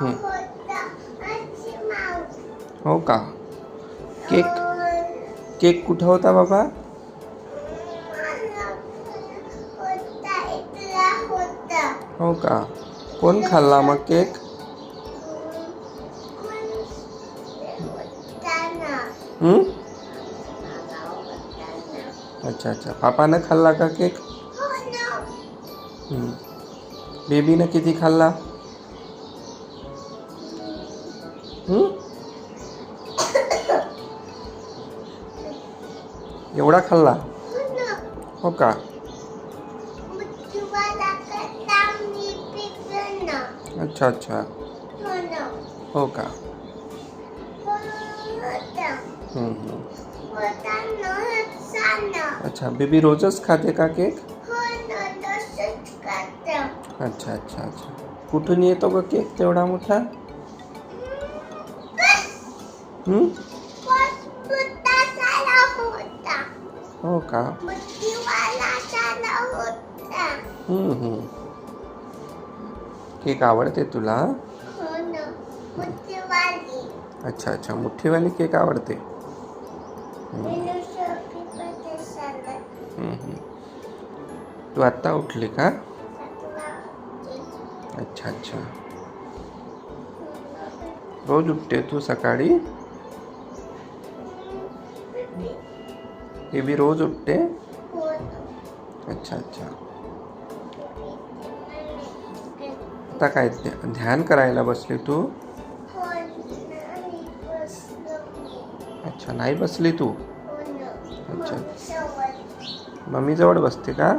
हं. का? Cake cake कुठं होता बाबा? हो का? कोण खाल्ला मग केक? अच्छा अच्छा. पापानं खाल्ला का केक? ना. हं. बेबीनं किती खाल्ला? एवढा खाल्ला? हो का? अच्छा अच्छा. हो का? अच्छा बेबी रोजच खाते का केक? अच्छा अच्छा अच्छा. कुठून येतो का केक तेवढा मोठा? हो? का? केक आवडते तुला? अच्छा अच्छा. मुठ्ठीवाली केक आवडते. तू आत्ता उठली का? अच्छा अच्छा. रोज उठते तू सकाळी? ఇవి रोज उठते अच्छा अच्छा आता काय ध्या- ध्यान करायला बसली तू अच्छा नाही बसली तू अच्छा मम्मीजवळ बसते का